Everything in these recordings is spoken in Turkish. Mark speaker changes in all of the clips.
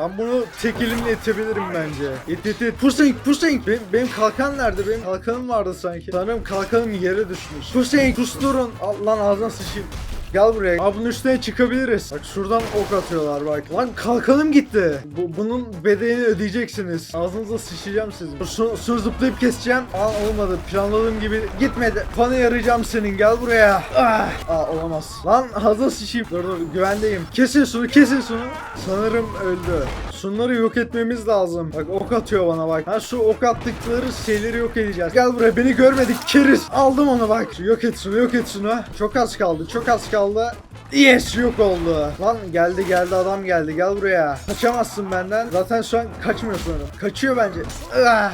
Speaker 1: Ben bunu tek elimle itebilirim bence. İt it it. Pusing pusing. Benim, benim kalkan nerede? Benim kalkanım vardı sanki. Sanırım kalkanım yere düşmüş. Pusing pusturun. Al, lan ağzına sıçayım. Gel buraya. Abi bunun üstüne çıkabiliriz. Bak şuradan ok atıyorlar bak. Lan kalkanım gitti. Bu, bunun bedelini ödeyeceksiniz. Ağzınıza sıçacağım sizin. Şunu, şunu zıplayıp keseceğim. Aa olmadı. Planladığım gibi gitmedi. Fanı yarayacağım senin. Gel buraya. Ah. Aa olamaz. Lan ağzına sıçayım. Dur dur güvendeyim. Kesin şunu kesin şunu. Sanırım öldü. Şunları yok etmemiz lazım. Bak ok atıyor bana bak. Ha şu ok attıkları şeyleri yok edeceğiz. Gel buraya beni görmedik keriz. Aldım onu bak. Yok et şunu yok et şunu. Çok az kaldı çok az kaldı. Yes yok oldu. Lan geldi geldi adam geldi gel buraya. Kaçamazsın benden. Zaten şu an kaçmıyorsun onu. Kaçıyor bence. Ah,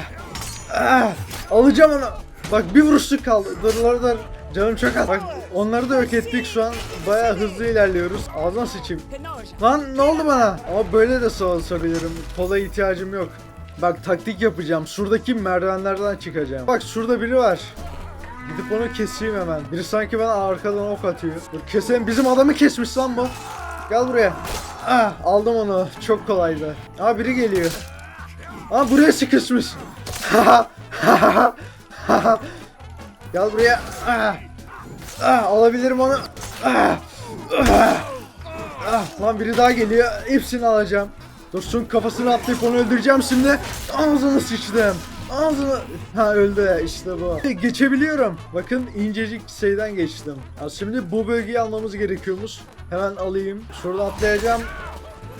Speaker 1: ah. Alacağım onu. Bak bir vuruşluk kaldı. Dur dur dur. Canım çok az. Bak onları da yok ettik şu an. Bayağı hızlı ilerliyoruz. Ağzına sıçayım. Lan ne oldu bana? Ama böyle de savaşabilirim. Kola ihtiyacım yok. Bak taktik yapacağım. Şuradaki merdivenlerden çıkacağım. Bak şurada biri var. Gidip onu keseyim hemen. Biri sanki bana arkadan ok atıyor. Keselim. Bizim adamı kesmiş lan bu. Gel buraya. Ah aldım onu. Çok kolaydı. Aa biri geliyor. Aa buraya sıkışmış. Gel buraya. Ah. Ah, alabilirim onu. Ah. Ah. Ah, lan biri daha geliyor. Hepsini alacağım. Dursun kafasını atlayıp onu öldüreceğim şimdi. Ağzını sıçtım. Ağzını... Ha öldü işte bu. Geçebiliyorum. Bakın incecik şeyden geçtim. Ha, şimdi bu bölgeyi almamız gerekiyormuş. Hemen alayım. Şurada atlayacağım.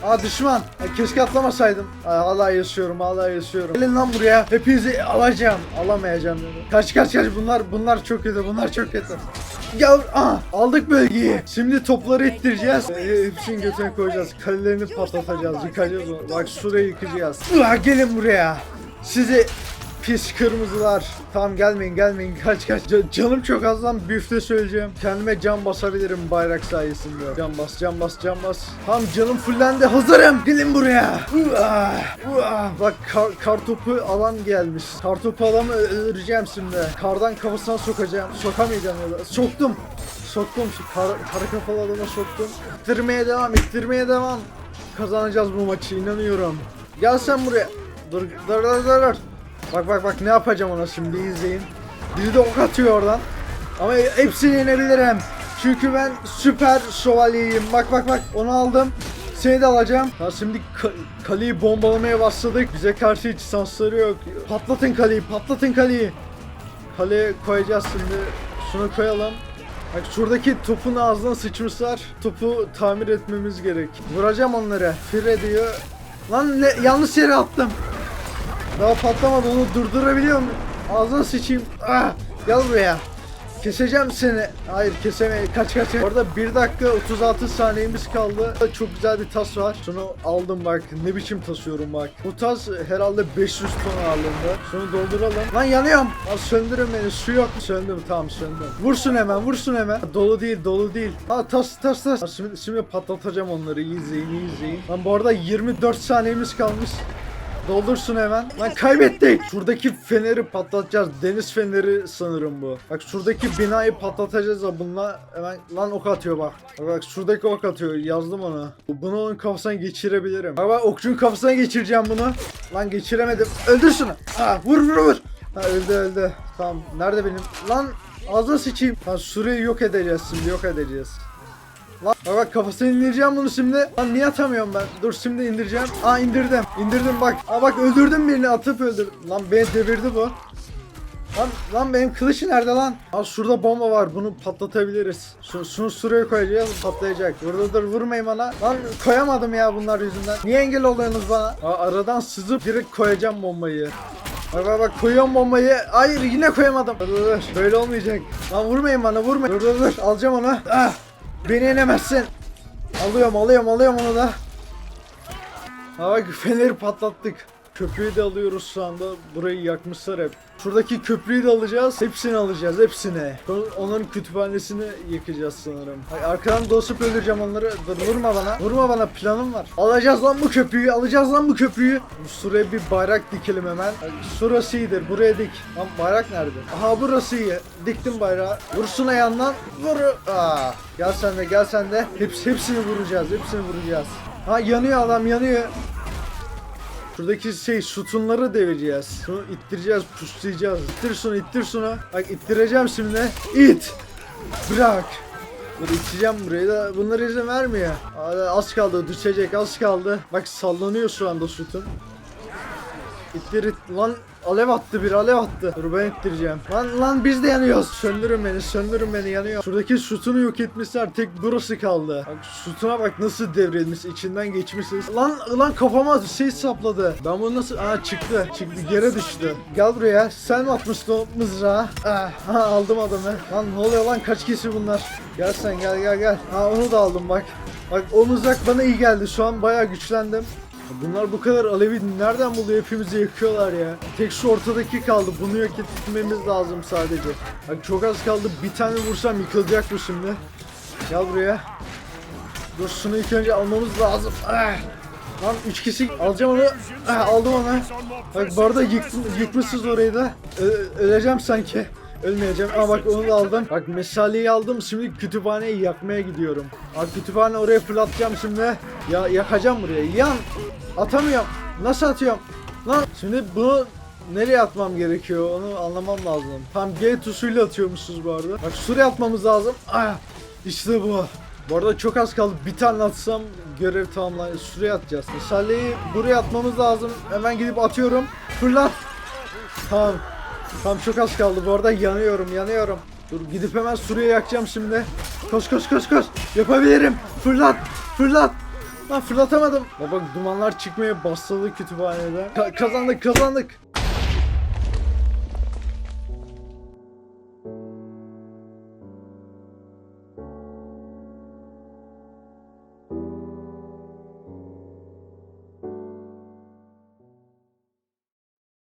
Speaker 1: Aa düşman. Ha, keşke atlamasaydım. Aa, hala yaşıyorum, hala yaşıyorum. Gelin lan buraya. Hepinizi alacağım. Alamayacağım dedi. Kaç kaç kaç bunlar bunlar çok kötü. Bunlar çok kötü. Gel. Aa, aldık bölgeyi. Şimdi topları ittireceğiz. Ee, götüne koyacağız. Kalelerini patlatacağız. Yıkacağız onu. Bak şurayı yıkacağız. Aa, gelin buraya. Sizi pis kırmızılar. Tamam gelmeyin gelmeyin kaç kaç. Ca- canım çok az lan büfte söyleyeceğim. Kendime can basabilirim bayrak sayesinde. Can bas can bas can bas. Tamam canım fullendi hazırım. Gelin buraya. Uah, uah. Bak kar, kar topu alan gelmiş. Kar topu adamı öldüreceğim şimdi. Kardan kafasına sokacağım. Sokamayacağım ya da. Soktum. Soktum şu kar, kara kafalı adama soktum. İttirmeye devam ittirmeye devam. Kazanacağız bu maçı inanıyorum. Gel sen buraya. Dur dur dur dur. Bak bak bak ne yapacağım ona şimdi izleyin. Biri de ok atıyor oradan. Ama hepsini yenebilirim. Çünkü ben süper şövalyeyim. Bak bak bak onu aldım. Seni de alacağım. Ha şimdi ka- kaleyi bombalamaya başladık. Bize karşı hiç şansları yok. Patlatın kaleyi, patlatın kaleyi. Kaleye koyacağız şimdi. Şunu koyalım. Bak şuradaki topun ağzına sıçmışlar. Topu tamir etmemiz gerek. Vuracağım onları. Fire diyor. Lan ne, yanlış yere attım. Daha patlamadı onu durdurabiliyor muyum? Ağzına sıçayım. Ah, gel buraya. Keseceğim seni. Hayır kesemeyi. Kaç kaç. Orada 1 dakika 36 saniyemiz kaldı. Çok güzel bir tas var. Şunu aldım bak. Ne biçim tasıyorum bak. Bu tas herhalde 500 ton ağırlığında. Şunu dolduralım. Lan yanıyorum. Lan söndürün beni. Su yok. Söndüm tamam söndüm. Vursun hemen vursun hemen. Dolu değil dolu değil. Ha tas tas tas. Şimdi, şimdi patlatacağım onları. İyi izleyin iyi izleyin. Lan bu arada 24 saniyemiz kalmış. Doldursun hemen. Lan kaybettik. Şuradaki feneri patlatacağız. Deniz feneri sanırım bu. Bak şuradaki binayı patlatacağız da bununla hemen lan ok atıyor bak. Bak bak şuradaki ok atıyor. Yazdım onu. Bunu onun kafasına geçirebilirim. Bak bak okçunun kafasına geçireceğim bunu. Lan geçiremedim. Öldür şunu. Ha, vur vur vur. Ha öldü öldü. Tamam. Nerede benim? Lan ağzına sıçayım. Ha şurayı yok edeceğiz şimdi yok edeceğiz. Lan bak, kafasını indireceğim bunu şimdi. Lan niye atamıyorum ben? Dur şimdi indireceğim. Aa indirdim. İndirdim bak. Aa bak öldürdüm birini atıp öldür. Lan beni devirdi bu. Lan, lan benim kılıç nerede lan? Aa şurada bomba var. Bunu patlatabiliriz. Şunu, şunu şuraya koyacağız. Patlayacak. Dur dur vurmayın bana. Lan koyamadım ya bunlar yüzünden. Niye engel oluyorsunuz bana? Aa, aradan sızıp direkt koyacağım bombayı. Bak bak bak koyuyorum bombayı. Hayır yine koyamadım. Dur dur dur. Böyle olmayacak. Lan vurmayın bana vurmayın. Dur dur dur. Alacağım onu. Ah. Beni yenemezsin. Alıyorum alıyorum alıyorum onu da. Bak feneri patlattık. Köprüyü de alıyoruz şu anda. Burayı yakmışlar hep. Şuradaki köprüyü de alacağız. Hepsini alacağız. Hepsini. Onların kütüphanesini yıkacağız sanırım. Arkadan dosup öldüreceğim onları. Dur vurma bana. Vurma bana planım var. Alacağız lan bu köprüyü. Alacağız lan bu köprüyü. Şuraya bir bayrak dikelim hemen. Ay, Şurası iyidir. Buraya dik. Lan bayrak nerede? Aha burası iyi. Diktim bayrağı. Vursun ayağından. Vur. Aa. Gel sen de gel sen de. Heps, hepsini vuracağız. Hepsini vuracağız. Ha yanıyor adam yanıyor. Şuradaki şey sütunları devireceğiz. Şunu ittireceğiz, puşlayacağız. İttir şunu, ittir şunu. Bak ittireceğim şimdi. İt. Bırak. Dur içeceğim burayı da bunlar izin vermiyor. Az kaldı düşecek az kaldı. Bak sallanıyor şu anda sütun. İttir it. Lan alev attı bir alev attı. Dur ben ittireceğim. Lan lan biz de yanıyoruz. Söndürün beni söndürün beni yanıyor. Şuradaki sütunu yok etmişler tek burası kaldı. Bak sütuna bak nasıl devrilmiş içinden geçmişiz. Lan lan kafama şey sapladı. Ben bunu nasıl... Aa çıktı. Çıktı yere düştü. Gel buraya. Sen mi atmıştın o mızrağı? Ah, ha, aldım adamı. Lan ne oluyor lan kaç kişi bunlar? Gel sen gel gel gel. Ha onu da aldım bak. Bak o mızrak bana iyi geldi. Şu an bayağı güçlendim. Bunlar bu kadar alevi nereden buluyor? Hepimizi yakıyorlar ya. Tek şu ortadaki kaldı. Bunu yok etmemiz lazım sadece. Bak çok az kaldı. Bir tane vursam yıkılacak bu şimdi. Gel buraya. Dur şunu ilk önce almamız lazım. Ah! Lan üç kişi alacağım onu. Ah, aldım onu. Bak bu arada yıktım, yıkmışsınız orayı da. Ö- öleceğim sanki. Ölmeyeceğim ama bak onu da aldım. Bak meşaleyi aldım şimdi kütüphaneyi yakmaya gidiyorum. Bak kütüphane oraya fırlatacağım şimdi. Ya yakacağım buraya. Yan. Atamıyorum. Nasıl atıyorum? Lan şimdi bunu nereye atmam gerekiyor onu anlamam lazım. Tam G tuşuyla atıyormuşuz bu arada. Bak şuraya atmamız lazım. Ah, işte bu. Bu arada çok az kaldı. Bir tane atsam görev tamamlanır. Şuraya atacağız. Meşaleyi buraya atmamız lazım. Hemen gidip atıyorum. Fırlat. Tamam. Tamam çok az kaldı. Bu arada yanıyorum, yanıyorum. Dur gidip hemen Suriye yakacağım şimdi. Koş koş koş koş. Yapabilirim. Fırlat. Fırlat. Lan fırlatamadım. Bak dumanlar çıkmaya başladı kütüphanede. Ka- kazandık kazandık.